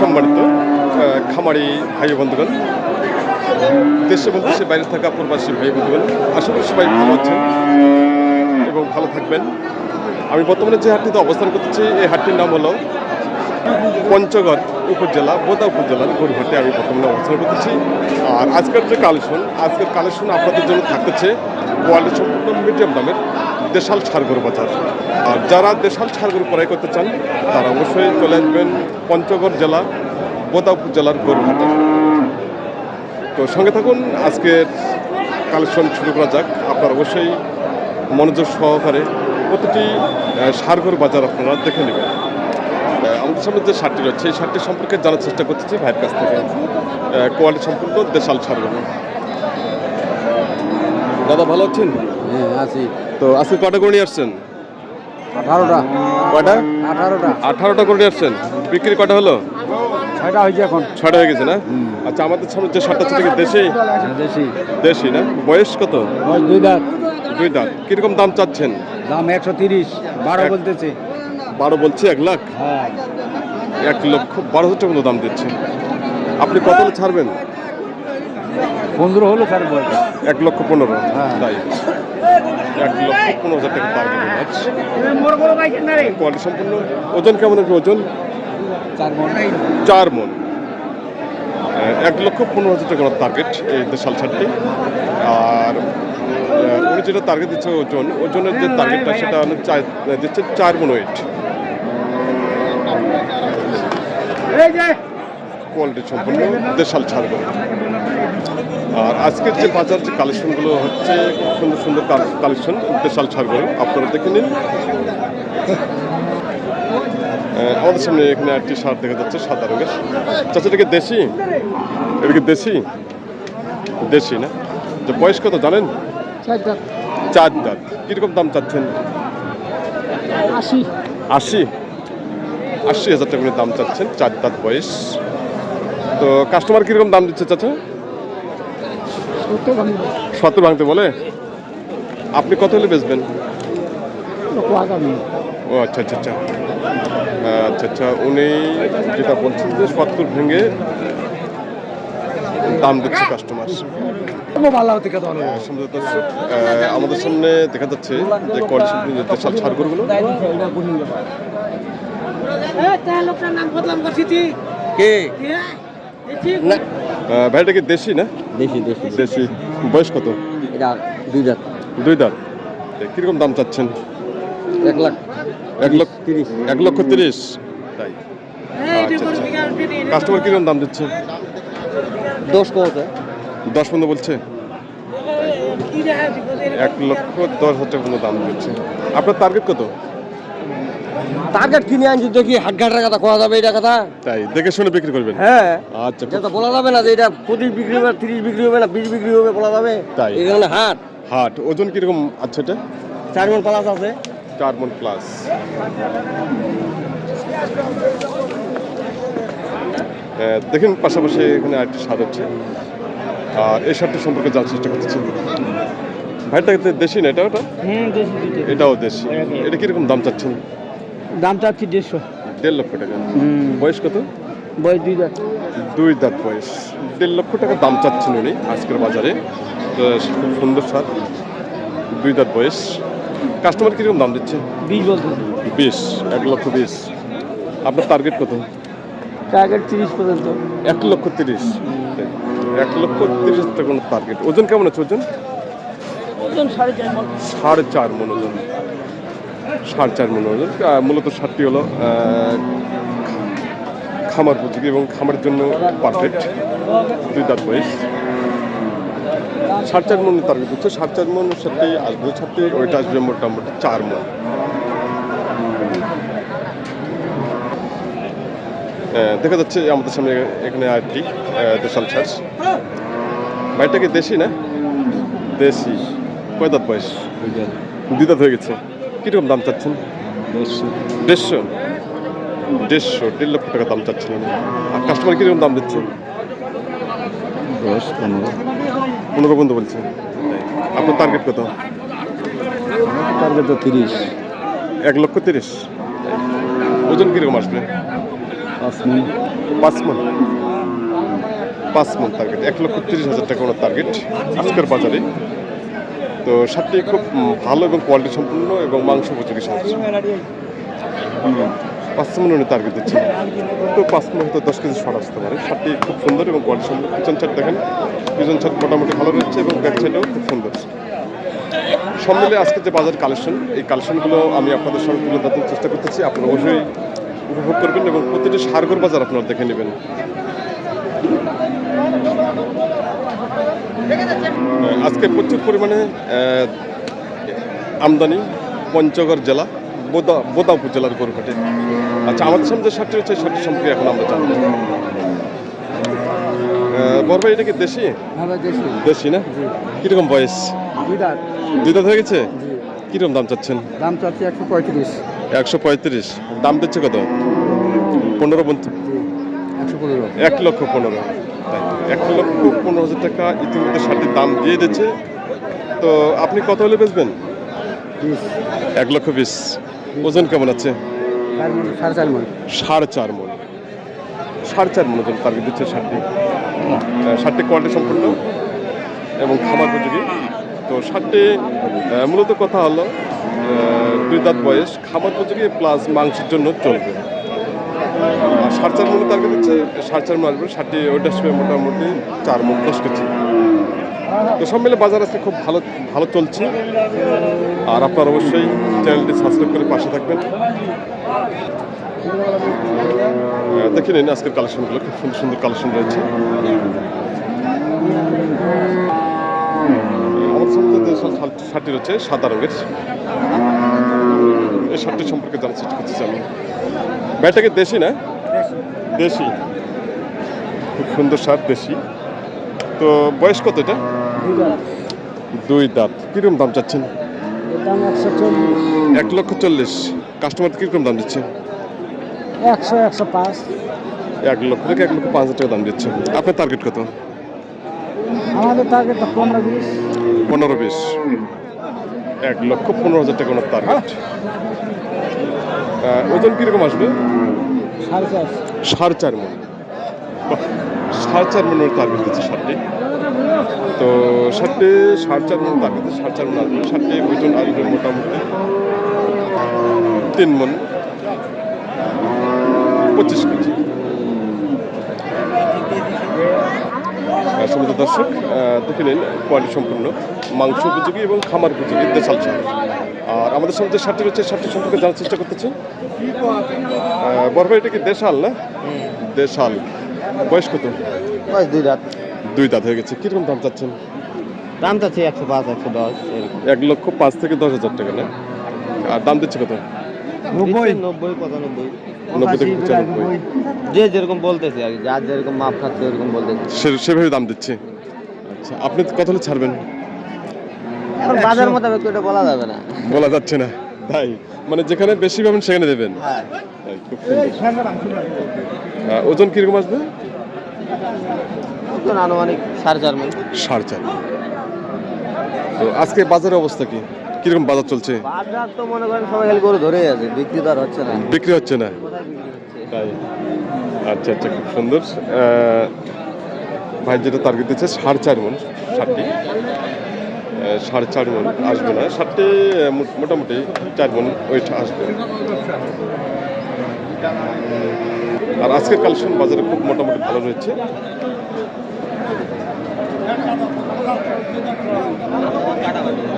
সম্মানিত খামারি ভাই বন্ধুগণ, দেশ এবং দেশের বাইরে থাকা প্রবাসী ভাই বন্ধুগণ, আশা করি সবাই ভালো আছেন এবং ভালো থাকবেন। আমি বর্তমানে যে হাটটিতে অবস্থান করতেছি, এই হাটটির নাম হলো পঞ্চগড়। উপজেলা বোদা উপজেলার গরুহাটে আমি বর্তমানে অবস্থান করতেছি। আর আজকের যে কালেকশন আজকের কালেকশন আপনাদের জন্য থাকতেছে কোয়ালিটি সম্পূর্ণ মিডিয়াম দামের দেশাল ছাড়গরু বাজার। আর যারা দেশাল ছাড়গরু ক্রয় করতে চান তারা অবশ্যই চলে আসবেন পঞ্চগড় জেলা বোদা উপজেলার গরুহাটে তো সঙ্গে থাকুন আজকের কালেকশন শুরু করা যাক। আপনারা অবশ্যই মনোযোগ সহকারে প্রতিটি আহ, সারগর বাজার আপনারা দেখে নেবেন। আমাদের সামনে যে শার্টটি রয়েছে এই শার্টটি সম্পর্কে জানার চেষ্টা করতেছি ভাইয়ের কাছ থেকে। কোয়ালিটি সম্পূর্ণ দেশাল সারগর দাদা ভালো আছেন? হ্যাঁ আছি। তো আজকে কটা করে নিয়ে আসছেন? আঠারোটা। কয়টা আঠারোটা। আঠারোটা করে নিয়ে আসছেন। বিক্রি কটা হলো? ছয়টা হয়েছে এখন। ছয়টা হয়ে গেছে না? আচ্ছা আমাদের সামনে যে শার্টটা এটা দেশি? দেশি। দেশি না? বয়স কত? দুই দাঁত। দুই দাঁত। কীরকম দাম চাচ্ছেন? দাম একশো তিরিশ। বারো বলতেছে। বারো বলছে এক লাখ? হ্যাঁ। এক লক্ষ বারো হাজার টাকা মতো দাম দিচ্ছে। আপনি কত ছাড়বেন? পনেরো হলো স্যার এক লক্ষ পনেরো? হ্যাঁ। তাই? এক লক্ষ পনেরো হাজার টাকা টার্গেট কোয়ালিটি সম্পূর্ণ? ওজন কেমন হবে ওজন? চার মন। এক লক্ষ পনেরো হাজার টাকা টার্গেট এই দেশাল ছাড়টি। আর উনি যেটা টার্গেট দিচ্ছে ওজন ওজনের যে টার্গেটটা সেটা চার- দিচ্ছে চার মন ওয়েট কোয়ালিটি সম্পূর্ণ দেশাল ছাড় করে। আর আজকের যে বাজার যে কালেকশনগুলো হচ্ছে খুব সুন্দর সুন্দর কালেকশন দেশাল ছাড় করে। আপনারা দেখে নিন। আমাদের সামনে এখানে একটি শার্ট দেখা যাচ্ছে সাদা রঙের। চাচা এটা কি দেশি? এটা কি দেশি? দেশি না? যে বয়স কত জানেন? চার দাঁত। চার দাঁত। কীরকম দাম চাচ্ছেন? আশি। আশি? আশি হাজার টাকা দাম চাচ্ছেন, চার দাঁত বয়স। তো কাস্টমার কীরকম দাম দিচ্ছে চাচা? সত্তর ভাঙতে বলে? আপনি কত হলে বেচবেন? ও আচ্ছা আচ্ছা আচ্ছা। আচ্ছা আচ্ছা উনি যেটা বলছেন যে সত্তর ভেঙে দাম দিচ্ছে কাস্টমার আমাদের সামনে দেখা যাচ্ছে যে কোয়ালিটি দেশাল কে না ভাইটা কি দেশি না দেশি দেশি দেশি বয়স কত এটা দুই দাঁত দুই দাঁত কীরকম দাম চাচ্ছেন এক লাখ এক লক্ষ তিরিশ এক লক্ষ তিরিশ তাই আচ্ছা, আচ্ছা। কাস্টমার কীরকম দাম দিচ্ছে দশ কত দশ পনেরো বলছে এক লক্ষ দশ হাজার পনেরো দাম দিচ্ছে আপনার টার্গেট কত টার্গেট কিনে আনছি দেখি হাট ঘাটের কথা কোয়া যাবে এটা কথা? তাই দেখে শুনে বিক্রি করবেন। হ্যাঁ। আচ্ছা এটা বলা যাবে না যে এটা পঁচিশ বিক্রি হবে তিরিশ বিক্রি হবে না বিশ বিক্রি হবে বলা যাবে। তাই। এই কারণে হাট। হাট ওজন কীরকম আছে এটা? চার মন পালাস আছে। চার মন প্লাস দেখেন পাশাপাশি এখানে আরেকটি স্বাদ হচ্ছে আর এই শার্টটি সম্পর্কে জানার চেষ্টা করতেছি। ভাইটা দেশি না এটা ওটা? হুম দেশি দুইটা। এটাও দেশি। এটা কীরকম দাম চাচ্ছেন? দাম চাচ্ছি দেড়শো। দেড় লক্ষ টাকা। বয়স কত? বয়স দুই দাঁত। দুই দাঁত বয়স। দেড় লক্ষ টাকা দাম চাচ্ছেন উনি আজকের বাজারে। খুব সুন্দর সার দুই দাঁত বয়স। কাস্টমার কীরকম দাম দিচ্ছে? বিশ বলতে বিশ এক লক্ষ বিশ। আপনার টার্গেট কত? টার্গেট তিরিশ পর্যন্ত। এক লক্ষ তিরিশ। এক লক্ষ তিরিশ টাকা টার্গেট। ওজন কেমন আছে ওজন? ওজন সাড়ে চার মন। সাড়ে চার মন ওজন। সাড়ে চার মন ওজন। মূলত সারটি হলো খামার উপযোগী এবং খামারের জন্য পারফেক্ট দুই দাঁত বয়স। সাড়ে চার মন টার্গেট হচ্ছে, সাড়ে চার মন সারটি আসবে সারটি ওইটা আসবে মোটামুটি চার মন। দেখা যাচ্ছে আমাদের সামনে এখানে আরেকটি দেশাল ছাড় ভাইটা কি দেশি না? দেশি। কয় দাঁত বয়স? দুই দাঁত হয়ে গেছে। কীরকম দাম চাচ্ছেন? দেড়শো। দেড়শো? দেড় লক্ষ টাকা দাম চাচ্ছেন আর কাস্টমার কীরকম দাম দিচ্ছে? দশ পনেরো। পনেরো বন্ধু বলছে। আপনার টার্গেট কত? টার্গেট তো তিরিশ। এক লক্ষ তিরিশ। ওজন কীরকম আসবে? পাঁচ মন। পাঁচ মন? পাঁচ মন টার্গেট এক লক্ষ তিরিশ হাজার টাকা ওনার টার্গেট আজকের বাজারে। তো সারটি খুব ভালো এবং কোয়ালিটি সম্পূর্ণ এবং মাংস উপযোগী সার পাঁচ মন উনি টার্গেট দিচ্ছেন তো পাঁচ মন হয়তো দশ কেজি শর্ট আসতে পারে। সারটি খুব সুন্দর এবং কোয়ালিটি সম্পূর্ণ। পিছন ছাট দেখেন পিছন ছাট মোটামুটি ভালো রয়েছে এবং ব্যাক সাইডেও খুব সুন্দর। সব মিলে আজকে যে বাজার কালেকশন এই কালেকশনগুলো আমি আপনাদের সঙ্গে তুলে ধরার চেষ্টা করতেছি। আপনারা অবশ্যই উপভোগ করবেন এবং প্রতিটি সারগর বাজার আপনারা দেখে নেবেন। আজকে প্রচুর পরিমাণে আমদানি পঞ্চগড় জেলা বোদা বোদামপুর জেলার গরুঘাটে আচ্ছা আমাদের সামনে যে শার্টটি হচ্ছে শার্টটি সম্পর্কে এখন আমরা জানব। বড় ভাই এটা কি দেশি? হ্যাঁ দেশি। না? কীরকম বয়স? দুই দাঁত হয়ে গেছে? কীরকম দাম চাচ্ছেন? দাম চাচ্ছি একশো পঁয়ত্রিশ। একশো পঁয়ত্রিশ। দাম দিচ্ছে কত? পনেরো পনেরো এক লক্ষ পনেরো এক লক্ষ পনেরো হাজার টাকা ইতিমধ্যে শার্টের দাম দিয়ে দিচ্ছে তো আপনি কত হলে বেচবেন? এক লক্ষ বিশ। ওজন কেমন আছে? সাড়ে চার মন। সাড়ে চার মন। ওজন টার্গেট দিচ্ছে শার্টটি শার্টটি কোয়ালিটি সম্পূর্ণ এবং খাবার উপযোগী। তো শার্টটি মূলত কথা হলো দুই দাঁত বয়স খাবার উপযোগী প্লাস মাংসের জন্য চলবে। সাড়ে চার মনে টার্গেট দিচ্ছে সাড়ে চার আসবে শার্টটি ওইটা আসবে মোটামুটি চার মন দশ কেজি। তো সব মিলে বাজার আজকে খুব ভালো ভালো চলছে। আর আপনারা অবশ্যই চ্যানেলটি সাবস্ক্রাইব করে পাশে থাকবেন। দেখে নিন আজকের কালেকশনগুলো খুব সুন্দর সুন্দর কালেকশন রয়েছে। যে রয়েছে, সাদা রঙের। এই শার্টটি সম্পর্কে জানার চেষ্টা করতেছি আমি। ব্যাটাকে দেশি না? দেশি। খুব সুন্দর শার্ট দেশি। তো বয়স কত এটা? দুই দাঁত। কীরকম দাম চাচ্ছেন? একশো এক লক্ষ চল্লিশ। কাস্টমার কীরকম দাম দিচ্ছে? একশো একশো পাঁচ। এক লক্ষ থেকে এক লক্ষ পাঁচ হাজার টাকা দাম দিচ্ছে। আপনার টার্গেট কত? আমাদের টার্গেট পনেরো বিশ। পনেরো বিশ। এক লক্ষ পনেরো হাজার টাকা ওনার টার্গেট ওজন কীরকম আসবে? সাড়ে চার মন। সাড়ে চার মনের টার্গেট দিচ্ছে ষাটটি তো ষাটটি সাড়ে চার মন টার্গেট সাড়ে চার মন আসবে। ষাটটি ওজন আসবে মোটামুটি তিন মন। পঁচিশ কেজি। সমিত দর্শক আহ, দেখে নিন কোয়ালিটি সম্পূর্ণ মাংস উপযোগী এবং খামার উপযোগী দেশাল সার আর আমাদের সঙ্গে যে শার্টটি রয়েছে শার্টটি সম্পর্কে জানার চেষ্টা করতেছি। ভাই এটা কি দেশাল না? দেশাল। বয়স কত? বয়স দুই দাঁত। দুই দাঁত হয়ে গেছে। কীরকম দাম চাচ্ছেন? দাম চাচ্ছি একশো পাঁচ একশো দশ এক লক্ষ পাঁচ থেকে দশ হাজার টাকা না? আর দাম দিচ্ছে কত? নব্বই। নব্বই পঁচানব্বই। নব্বই থেকে পঁচানব্বই। যে যেরকম বলতেছে আর কি যার যেরকম মাপ খাচ্ছে ওরকম বলতেছে। সেভাবে দাম দিচ্ছে। আচ্ছা আপনি কত হলে ছাড়বেন? এখন বাজার মোতাবেক এটা বলা যাবে না। বলা যাচ্ছে না। তাই? মানে যেখানে বেশি পাবেন সেখানে দেবেন। হ্যাঁ। ওজন কীরকম আসবে? ওজন আনুমানিক সাড়ে চার সাড়ে চার তো আজকে বাজারের অবস্থা কি? কীরকম বাজার চলছে? বাজার তো মনে করেন সবাই খালি করে ধরেই আছে বিক্রি তো আর হচ্ছে না। বিক্রি হচ্ছে না? তাই। আচ্ছা আচ্ছা খুব সুন্দর। ভাই যেটা টার্গেট দিচ্ছে সাড়ে চার মন ষাটটি সাড়ে চার মন আসবে না। ষাটটি মোটামুটি চার মন ওইটা আসবে। আর আজকের কালেকশন বাজারে খুব মোটামুটি ভালো রয়েছে। আহ,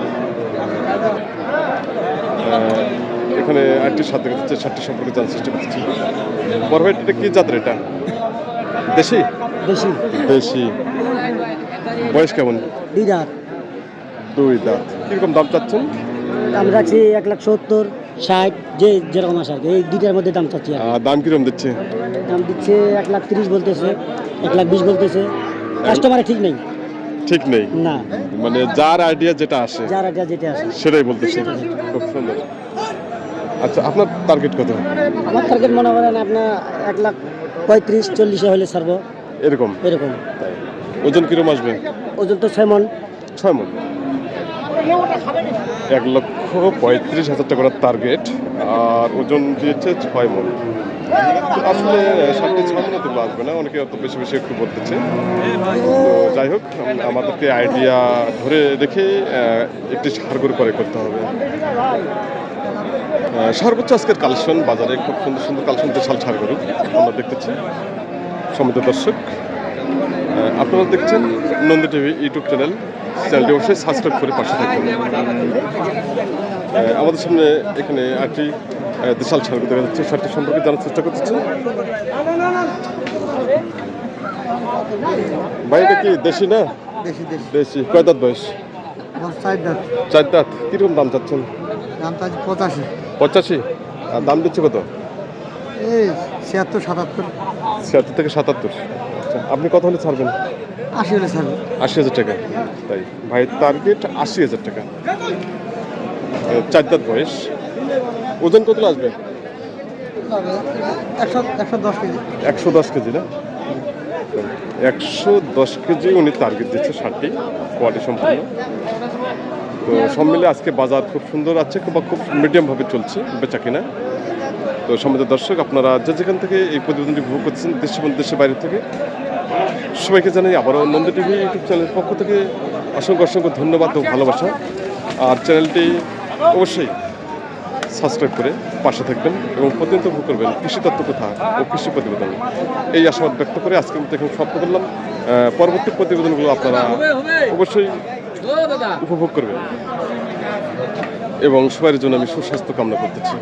এখানে আটটির সাথে ষাটটি সম্পর্কে জানার চেষ্টা করছি বড় ভাই এটা কি জাতের এটা? দেশি? বেশি দেশি। বয়স কেমন? দুই দাঁত। দুই দাঁত। কীরকম দাম চাচ্ছেন? দাম রাখছি এক লাখ সত্তর ষাট যে যেরকম আসে আর কি। এই দুইটার মধ্যে দাম চাচ্ছি দাম কীরকম দিচ্ছে? দাম দিচ্ছে এক লাখ তিরিশ বলতেছে এক লাখ বিশ বলতেছে। কাস্টমারে ঠিক নেই। ঠিক নেই। না। মানে যার আইডিয়া যেটা আসে যার আইডিয়া যেটা আছে সেটাই বলতেছে খুব সুন্দর। আচ্ছা আপনার টার্গেট কত? আমার টার্গেট মনে করেন আপনার এক লাখ পঁয়ত্রিশ চল্লিশে হলে ছাড়বো। এরকম? এরকম। ওজন কীরকম আসবে? ওজন তো ছয় মন। ছয় মন। এক লক্ষ পঁয়ত্রিশ হাজার টাকার টার্গেট আর ওজন দিয়েছে ছয় মন। আসলে সাতটি ছয় মনে তো আসবে না, অনেকে অত বেশি বেশি একটু বলতেছে। তো যাই হোক আমাদেরকে আইডিয়া ধরে রেখে একটি সার গরু করে করতে হবে। সর্বোচ্চ আজকের কালেকশন, বাজারে খুব সুন্দর সুন্দর কালেকশন বিশাল সার গরু, আমরা দেখতেছি। সমিত দর্শক আপনারা দেখছেন নন্দী টিভি ইউটিউব চ্যানেল। চ্যানেলটি অবশ্যই সাবস্ক্রাইব করে পাশে থাকবেন। আমাদের সামনে এখানে আটটি আহ, বিশাল সার দেখা যাচ্ছে। সারটি সম্পর্কে জানার চেষ্টা করতেছি। ভাই এটা কি দেশি না? দেশি কয় দাঁত বয়স? চার দাঁত। কীরকম দাম চাচ্ছেন? পঁচাশি। পঁচাশি? আর দাম দিচ্ছে কত? এই ছিয়াত্তর সাতাত্তর। ছিয়াত্তর থেকে সাতাত্তর। আচ্ছা আপনি কত হলে ছাড়বেন? আশি হলে ছাড়বে। আশি হাজার টাকা। তাই। ভাই টার্গেট আশি হাজার টাকা। চার দাঁত বয়স। ওজন কত আসবে? একশো দশ কেজি। না? একশো দশ কেজি উনি টার্গেট দিচ্ছে ষাটটি। কোয়ালিটি সম্পূর্ণ তো সব মিলে আজকে বাজার খুব সুন্দর আছে বা খুব মিডিয়ামভাবে চলছে বেচা কিনা। তো সমিত দর্শক, আপনারা যে যেখান থেকে এই প্রতিবেদনটি উপভোগ করছেন দেশে দেশের বাইরে থেকে, সবাইকে জানাই আবারও নন্দ টিভি ইউটিউব চ্যানেলের পক্ষ থেকে অসংখ্য অসংখ্য ধন্যবাদ ও ভালোবাসা। আর চ্যানেলটি অবশ্যই সাবস্ক্রাইব করে পাশে থাকবেন এবং প্রতিনিয়ত উপভোগ করবেন কৃষি তত্ত্ব কথা ও কৃষি প্রতিবেদন। এই আশাবাদ ব্যক্ত করে আজকে মতো এখন সমাপ্ত করলাম পরবর্তী প্রতিবেদনগুলো আপনারা অবশ্যই উপভোগ করবেন এবং সবার জন্য আমি সুস্বাস্থ্য কামনা করতেছি।